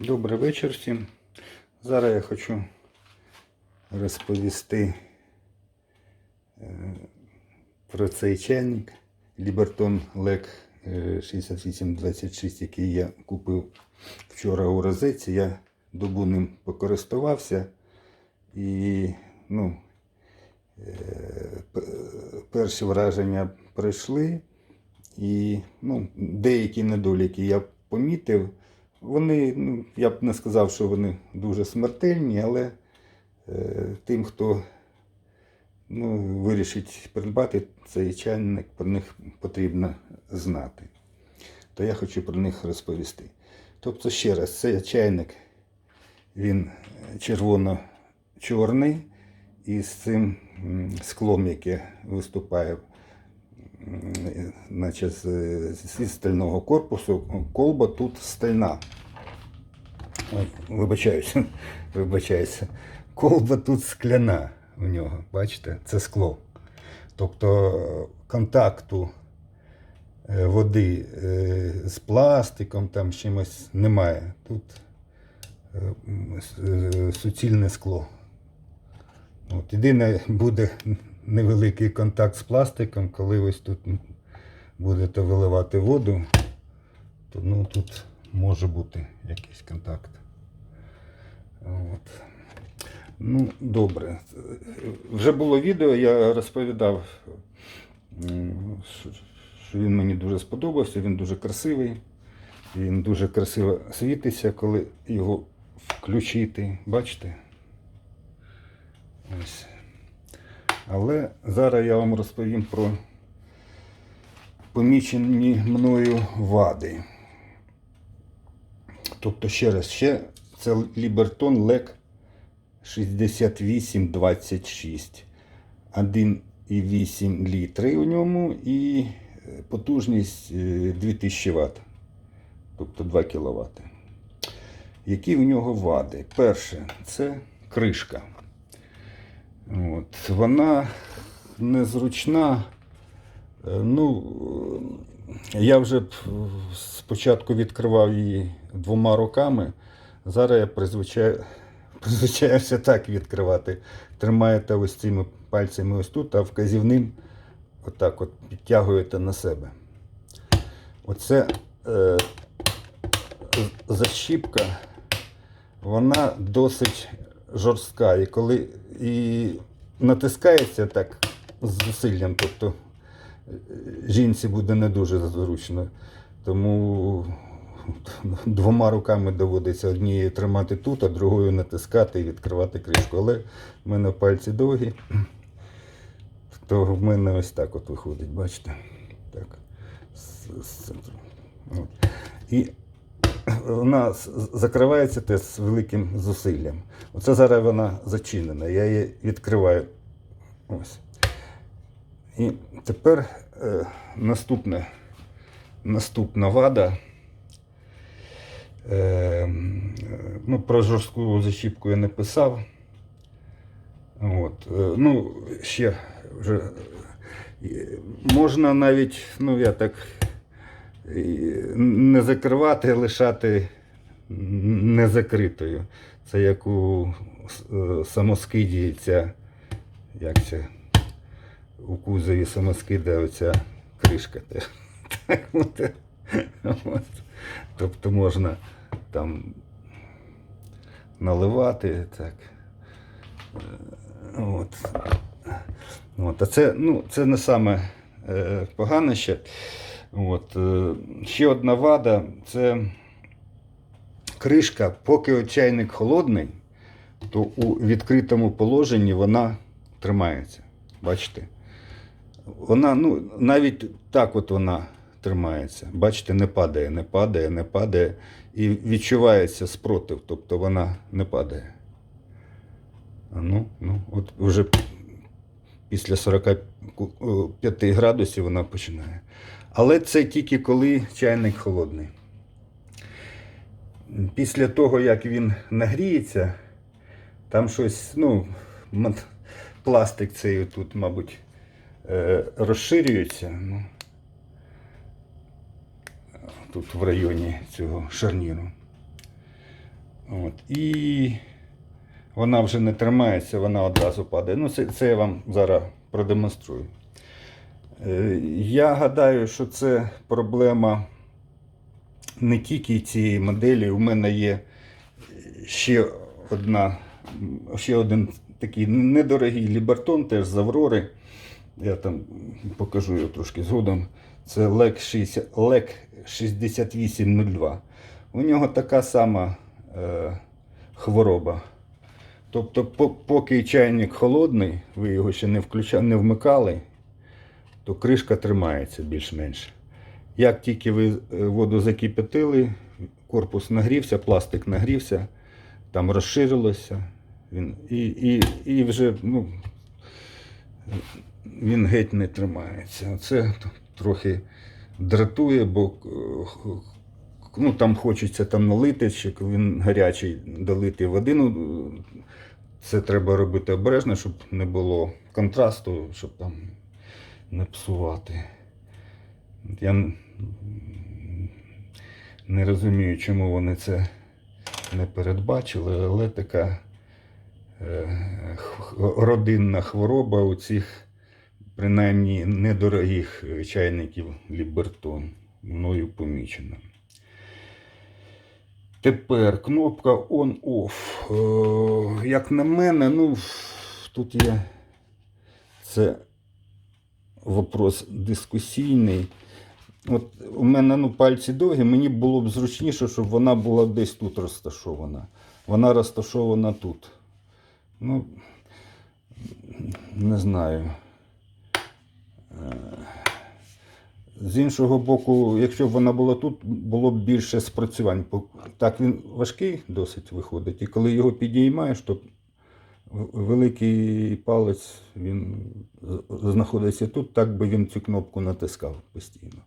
Добрий вечір всім. Зараз я хочу розповісти е, про цей чайник Liberton LEC е, 6826, який я купив вчора у розетці. Я добу ним покористувався і ну, е, перші враження пройшли. І ну, деякі недоліки я помітив. Вони, ну, я б не сказав, що вони дуже смертельні, але е, тим, хто ну, вирішить придбати цей чайник, про них потрібно знати. То я хочу про них розповісти. Тобто, ще раз, цей чайник, він червоно-чорний, і з цим склом, яке виступає наче зі стального корпусу, колба тут стальна. Вибачаюся, вибачаюся. Колба тут скляна у нього, бачите, це скло. Тобто е, контакту е, води е, з пластиком, там чимось немає. Тут суцільне скло. От, єдине буде невеликий контакт з пластиком, коли ось тут будете виливати воду, то ну, тут може бути якийсь контакт. От. Ну, добре. Вже було відео, я розповідав, що- він мені дуже сподобався, він дуже красивий. Він дуже красиво світиться, коли його включити. Бачите? Ось. Але зараз я вам розповім про помічені мною вади. Тобто, ще раз, ще це Liberton LEC 6826. 1,8 літри у ньому і е, потужність е, 2000 Вт. Тобто 2 кВт. Які в нього вади? Перше, це кришка. От. Вона незручна. Е, Ну, я вже спочатку відкривав її двома руками. Зараз я призвичаю, призвичаюся так відкривати. Тримаєте ось цими пальцями ось тут, а вказівним отак от підтягуєте на себе. Оце е, защіпка, вона досить жорстка. І коли і натискається так з зусиллям, тобто е, жінці буде не дуже зручно. Тому двома руками доводиться однією тримати тут, а другою натискати і відкривати кришку. Але в мене пальці довгі, то в мене ось так от виходить, бачите? Так. З- центру. От. І вона закривається теж з великим зусиллям. Оце зараз вона зачинена. Я її відкриваю. Ось. І тепер е, наступне, наступна вада. Е, ну, про жорстку защіпку я не писав. От. е, Ну, ще вже е, можна навіть, ну я так не закривати, а лишати незакритою. Це як у е, самоскиді ця, як це, у кузові самоскида оця кришка. Так, от. Тобто можна там наливати. Так. От. От. А це, ну, це не саме е, погане ще. От. е, Ще одна вада це кришка, поки чайник холодний, то у відкритому положенні вона тримається. Бачите? Вона, ну, навіть так от вона тримається. Бачите, не падає, не падає, не падає. І відчувається спротив, тобто вона не падає. Ну, ну, от вже після 45 градусів вона починає. Але це тільки коли чайник холодний. Після того, як він нагріється, там щось, ну, пластик цей тут, мабуть, е, розширюється. Ну, тут в районі цього шарніру. От. І вона вже не тримається, вона одразу падає. Ну, це, це я вам зараз продемонструю. Е, Я гадаю, що це проблема не тільки цієї моделі. У мене є ще одна, ще один такий недорогий лібертон, теж з Аврори. Я там покажу його трошки згодом. Це LEC 6802. У нього така сама е, хвороба. Тобто, поки чайник холодний, ви його ще не, включа, не вмикали, то кришка тримається більш-менш. Як тільки ви е, воду закипятили, корпус нагрівся, пластик нагрівся, там розширилося, він, і, і, і вже ну, він геть не тримається. Це трохи дратує, бо е, ну, там хочеться там налити, чи він гарячий долити води. Ну, це треба робити обережно, щоб не було контрасту, щоб там не псувати. Я не розумію, чому вони це не передбачили, але така е, родинна хвороба у цих, принаймні, недорогих е, чайників Лібертон мною помічена. Тепер кнопка on-off. Е, Як на мене, ну, тут є це вопрос дискусійний. От у мене ну, пальці довгі, мені було б зручніше, щоб вона була десь тут розташована. Вона розташована тут. Ну, не знаю. Е, З іншого боку, якщо б вона була тут, було б більше спрацювань. Так він важкий досить виходить. І коли його підіймаєш, то великий палець він знаходиться тут, так би він цю кнопку натискав постійно.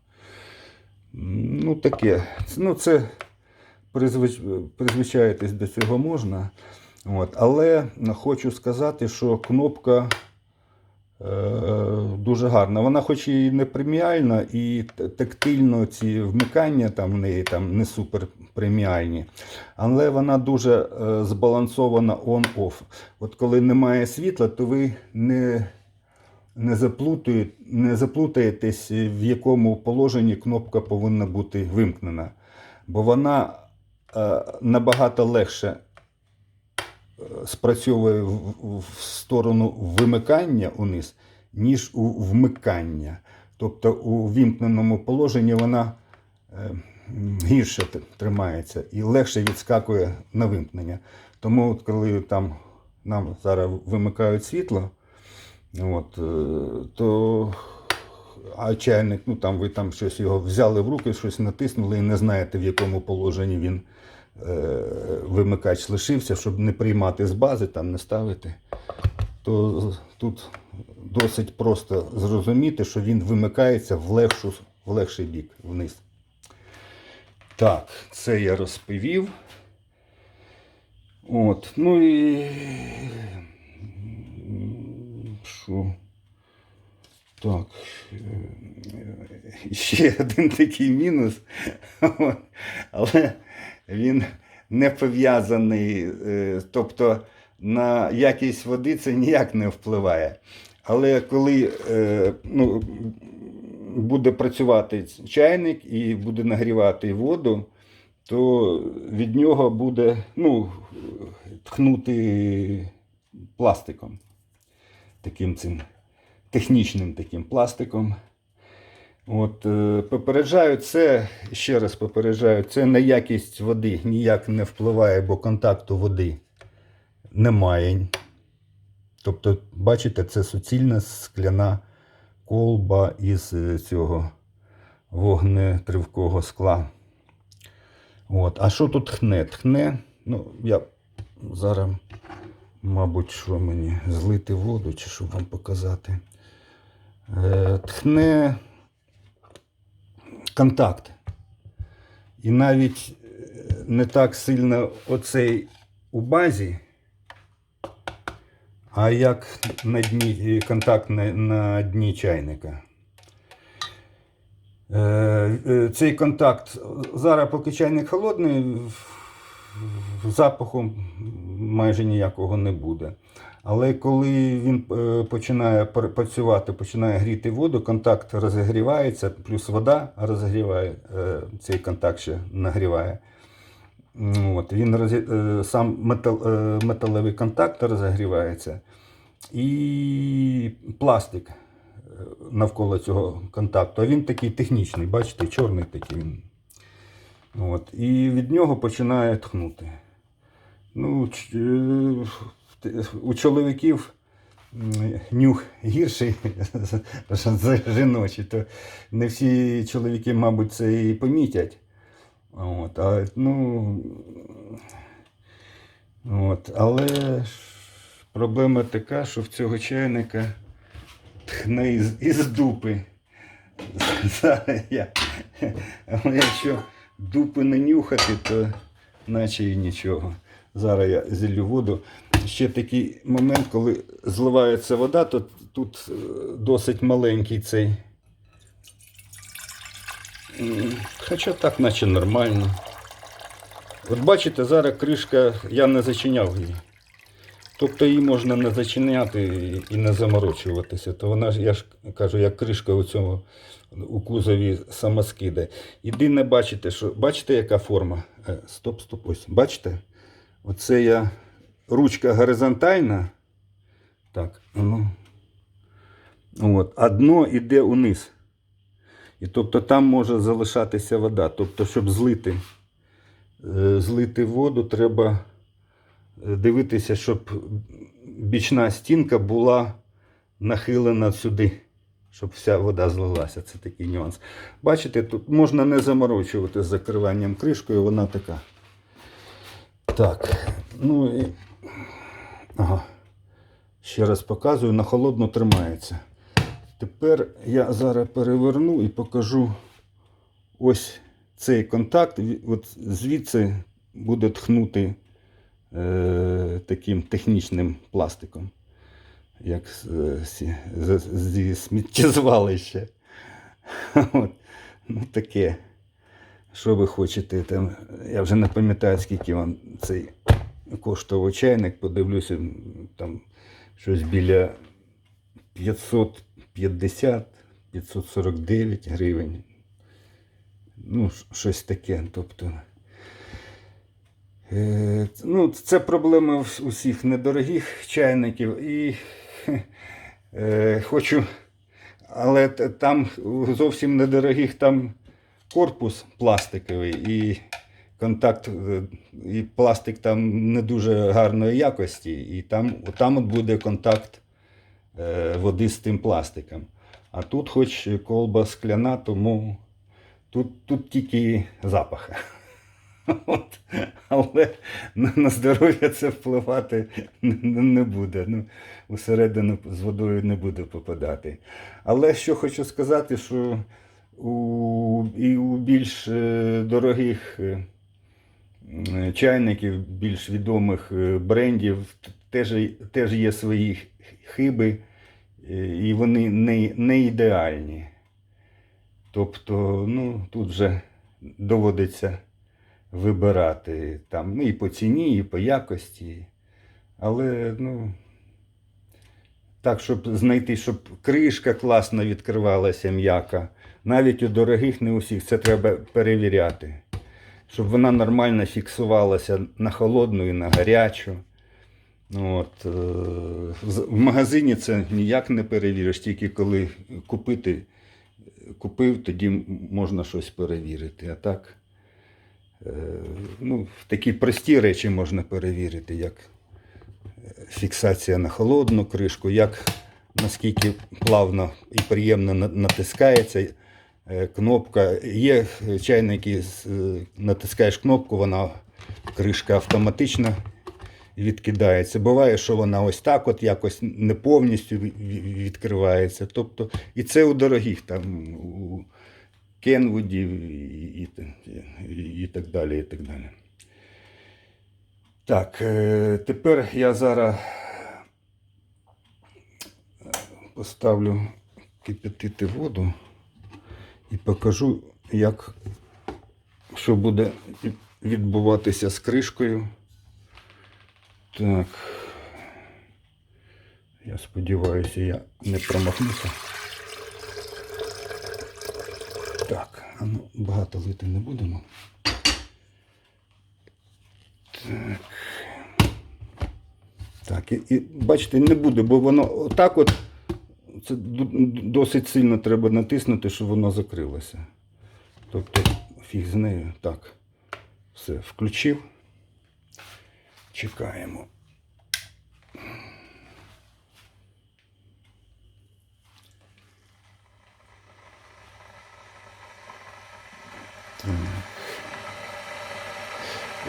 Ну, таке. Ну, це призвич... призвичаєтесь до цього можна. От. Але хочу сказати, що кнопка дуже гарна. Вона хоч і не преміальна, і тактильно ці вмикання там в неї там не супер преміальні, але вона дуже е, збалансована on-off. От коли немає світла, то ви не, не, заплутує, не заплутаєтесь, в якому положенні кнопка повинна бути вимкнена. Бо вона е, набагато легше е, спрацьовує в, сторону вимикання униз, ніж у вмикання. Тобто у вімкненому положенні вона е, гірше тримається і легше відскакує на вимкнення. Тому, от коли там нам зараз вимикають світло, от, е, то а чайник, ну там ви там щось його взяли в руки, щось натиснули і не знаєте, в якому положенні він вимикач лишився, щоб не приймати з бази, там не ставити, то тут досить просто зрозуміти, що він вимикається в, легшу, в легший бік вниз. Так, це я розповів. От, ну і що? Так. е, Ще один такий мінус, але він не пов'язаний, е, тобто на якість води це ніяк не впливає. Але коли е, ну, буде працювати чайник і буде нагрівати воду, то від нього буде ну, тхнути пластиком. Таким цим технічним таким пластиком. От, е, попереджаю це, ще раз попереджаю, це на якість води ніяк не впливає, бо контакту води немає. Тобто, бачите, це суцільна скляна колба із е, цього вогнетривкого скла. От. А що тут тхне? Тхне, ну, я зараз, мабуть, що мені злити воду, чи щоб вам показати. Е, тхне контакт. І навіть е, не так сильно оцей у базі, а як на дні, е, контакт на, на дні чайника. Е, Цей контакт зараз, поки чайник холодний, запаху майже ніякого не буде. Але коли він е, починає працювати, починає гріти воду, контакт розігрівається, плюс вода розігріває, е, цей контакт ще нагріває. От, він розі- е, сам метал, металевий контакт розігрівається. І пластик навколо цього контакту. А він такий технічний, бачите, чорний такий він. От, і від нього починає тхнути. Ну, у чоловіків нюх гірший за жіночий, то не всі чоловіки, мабуть, це і помітять. От, а, ну, от, але проблема така, що в цього чайника тхне із, із дупи. Але якщо дупи не нюхати, то наче і нічого. Зараз я зіллю воду. Ще такий момент, коли зливається вода, то тут е, досить маленький цей. Хоча так, наче нормально. От бачите, зараз кришка, я не зачиняв її. Тобто її можна не зачиняти і- не заморочуватися. То вона ж, я ж кажу, як кришка у цьому у кузові самоскиде. Єдине бачите, що бачите, яка форма? Е, Стоп, стоп, ось. Бачите? Оце я ручка горизонтальна. Так, ну. От, а дно йде униз. І тобто там може залишатися вода. Тобто, щоб злити, е, злити воду, треба е, дивитися, щоб бічна стінка була нахилена сюди, щоб вся вода злилася. Це такий нюанс. Бачите, тут можна не заморочувати з закриванням кришкою, вона така. Так, ну і. Ага. Ще раз показую, на холодно тримається. Тепер я зараз переверну і покажу ось цей контакт. От звідси буде тхнути е, таким технічним пластиком, як е, зі сміттєзвалища. От. Ну, таке. Що ви хочете? Там, я вже не пам'ятаю, скільки вам цей коштував чайник, подивлюся, там щось біля 550, 549 гривень. Ну, щось таке. Тобто. Е, ну, це проблема усіх недорогих чайників. І е, хочу, але там зовсім недорогих там корпус пластиковий і контакт, е, і пластик там не дуже гарної якості, і там, там от буде контакт е, води з тим пластиком. А тут хоч колба скляна, тому тут, тут тільки запах. От. Але на, здоров'я це впливати не, буде. Ну, усередину з водою не буде попадати. Але що хочу сказати, що у, і у більш е, дорогих чайників, більш відомих е, брендів теж, теж є свої хиби, е, і вони не, не ідеальні. Тобто, ну, тут вже доводиться вибирати там, ну, і по ціні, і по якості. Але, ну, так, щоб знайти, щоб кришка класно відкривалася м'яка. Навіть у дорогих не усіх це треба перевіряти. Щоб вона нормально фіксувалася на холодну і на гарячу. От, е, в магазині це ніяк не перевіриш, тільки коли купити, купив, тоді можна щось перевірити. А так, е, ну, такі прості речі можна перевірити, як е, фіксація на холодну кришку, як наскільки плавно і приємно натискається кнопка. Є е, чайники, е, натискаєш кнопку, вона кришка автоматично відкидається. Буває, що вона ось так, от якось не повністю ві- ві- відкривається. Тобто, і це у дорогих там у Кенвудів і, і, і, так далі. І так далі. Так, е, тепер я зараз е, поставлю кипятити воду і покажу, як що буде відбуватися з кришкою. Так. Я сподіваюся, я не промахнуся. Так, а ну багато лити не будемо. Так. І, і бачите, не буде, бо воно отак от це досить сильно треба натиснути, щоб воно закрилося. Тобто фіг з нею. Так. Все, включив. Чекаємо. Так.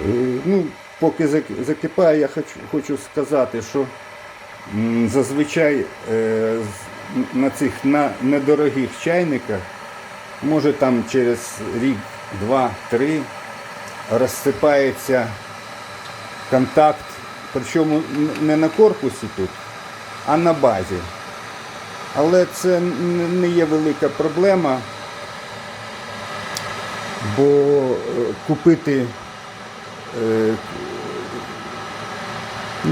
Е, Ну, поки зак- закипає, я хочу, хочу сказати, що зазвичай е, на цих на недорогих чайниках, може там через рік, два, три розсипається контакт, причому не на корпусі тут, а на базі. Але це не є велика проблема, бо е, купити е,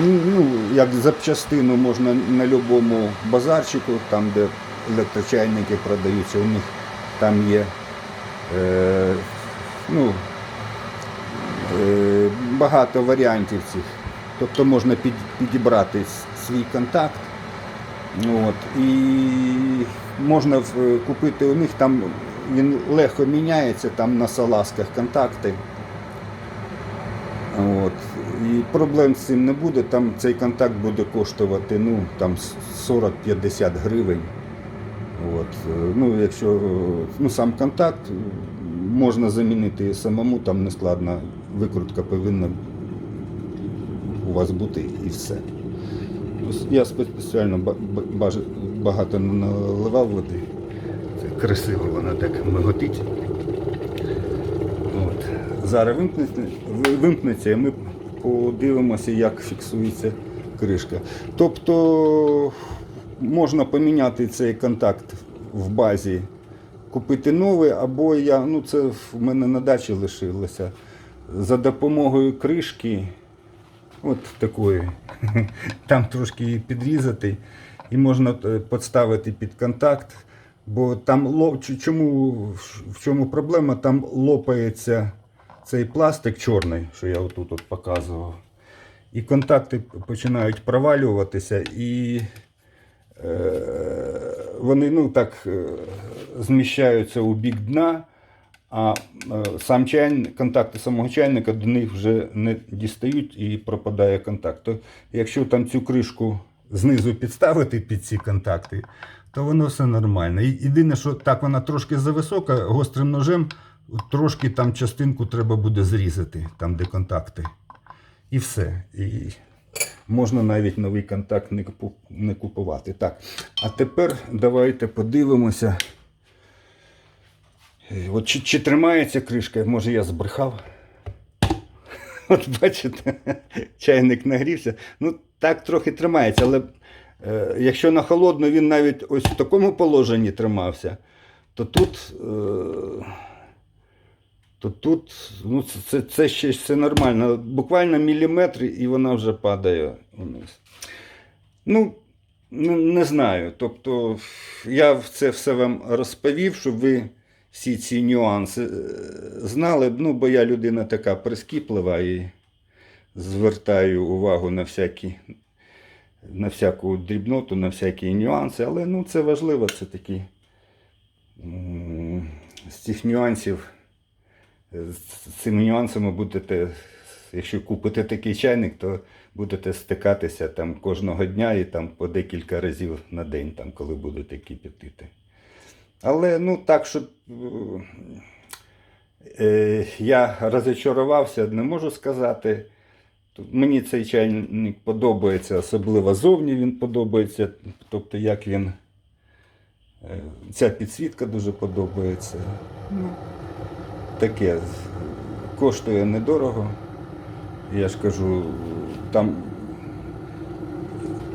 ну, як запчастину можна на будь-якому базарчику, там, де електрочайники продаються, у них там є е, ну, е, багато варіантів цих. Тобто можна під, підібрати свій контакт. Ну, От, і можна купити у них там він легко міняється, там на салазках контакти. От. Проблем з цим не буде. Там цей контакт буде коштувати ну, там 40-50 гривень. От. е, Ну, якщо е, ну, сам контакт е, можна замінити самому, там не складно, викрутка повинна у вас бути і все. Я спеціально багато наливав води. Це красиво вона так миготить. От. Зараз вимкнеться, вимкнеться і ми подивимося, як фіксується кришка. Тобто можна поміняти цей контакт в базі, купити новий, або я, ну це в мене на дачі лишилося. За допомогою кришки, от такої, там трошки її підрізати, і можна е, підставити під контакт. Бо там чому, в чому проблема? Там лопається цей пластик чорний, що я отут от показував. І контакти починають провалюватися, і е, вони ну, так е, зміщаються у бік дна, а е, сам чайник, контакти самого чайника до них вже не дістають і пропадає контакт. То якщо там цю кришку знизу підставити під ці контакти, то воно все нормально. Єдине, що так вона трошки зависока, гострим ножем трошки там частинку треба буде зрізати, там де контакти. І все. І можна навіть новий контакт не купувати. Так, а тепер давайте подивимося. Е, От чи, чи тримається кришка, може я збрехав. От бачите, чайник нагрівся. Ну, так трохи тримається, але е, якщо на холодну він навіть ось в такому положенні тримався, то тут, е, то тут ну, це, це, ще все нормально. Буквально міліметр і вона вже падає вниз. Ну, не знаю. Тобто, я це все вам розповів, щоб ви всі ці нюанси е, знали. Ну, бо я людина така прискіплива і звертаю увагу на всякі. На всяку дрібноту, на всякі нюанси, але ну, це важливо, це такі з цих нюансів, з цими нюансами будете, якщо купите такий чайник, то будете стикатися там кожного дня і там по декілька разів на день, там, коли будете кипятити. Але ну так, щоб е, е, я розочарувався, не можу сказати. Мені цей чайник подобається, особливо зовні він подобається. Тобто, як він. е, Ця підсвітка дуже подобається. Таке. Коштує недорого. Я ж кажу, там,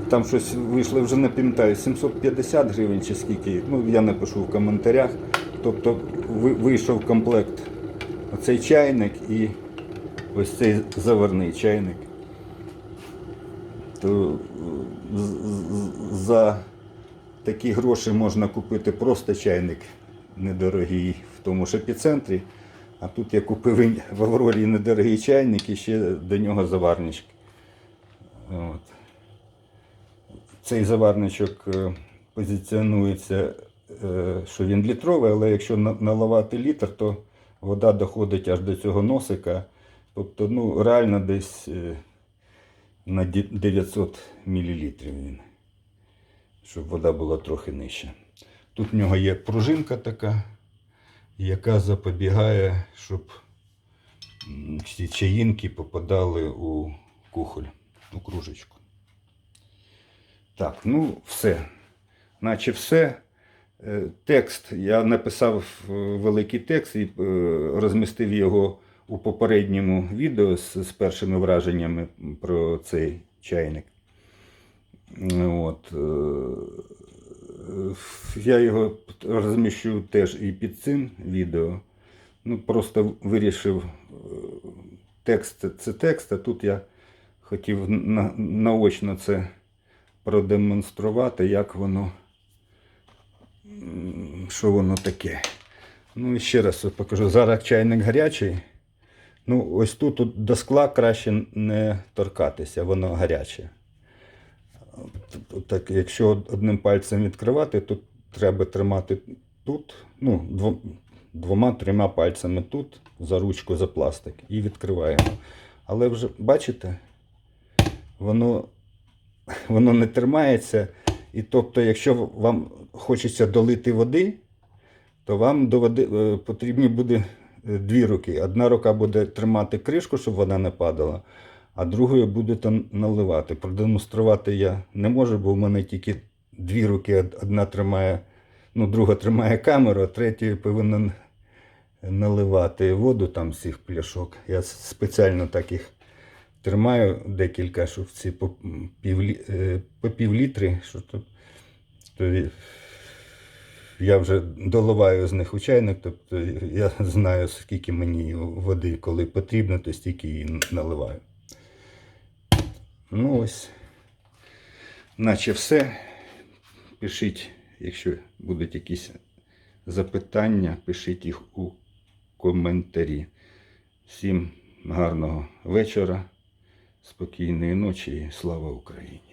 там щось вийшло, вже не пам'ятаю, 750 гривень чи скільки. Ну, я напишу в коментарях. Тобто вийшов комплект оцей чайник і ось цей заварний чайник, то за такі гроші можна купити просто чайник недорогий в тому ж епіцентрі. А тут я купив в Аврорі недорогий чайник і ще до нього заварнички. От. Цей заварничок е, позиціонується, е, що він літровий, але якщо наливати літр, то вода доходить аж до цього носика. Тобто, ну, реально десь е, на 900 мл він, щоб вода була трохи нижча. Тут в нього є пружинка така, яка запобігає, щоб всі чаїнки попадали у кухоль, у кружечку. Так, ну все. Наче все. Е, Текст. Я написав е, великий текст і е, розмістив його у попередньому відео з першими враженнями про цей чайник. От. Е, Я його розміщу теж і під цим відео. Ну, просто вирішив е, текст це текст, а тут я хотів на, наочно це продемонструвати, як воно, що воно таке. Ну і ще раз покажу. Зараз чайник гарячий. Ну, ось тут от до скла краще не торкатися, воно гаряче. От Так, якщо одним пальцем відкривати, то треба тримати тут, ну, двома-трьома пальцями тут, за ручку, за пластик, і відкриваємо. Але вже бачите, воно, воно не тримається. І тобто, якщо вам хочеться долити води, то вам до води е, потрібні буде е, дві руки. Одна рука буде тримати кришку, щоб вона не падала, а другою будете наливати. Продемонструвати я не можу, бо в мене тільки дві руки. Одна тримає, ну, друга тримає камеру, а третьою повинен наливати воду там з цих пляшок. Я спеціально так їх тримаю декілька, щоб ці по пів, е, по пів літри, що то, то я вже доливаю з них у чайник, тобто я знаю, скільки мені води, коли потрібно, то стільки її наливаю. Ну ось, наче все. Пишіть, якщо будуть якісь запитання, пишіть їх у коментарі. Всім гарного вечора, спокійної ночі і слава Україні!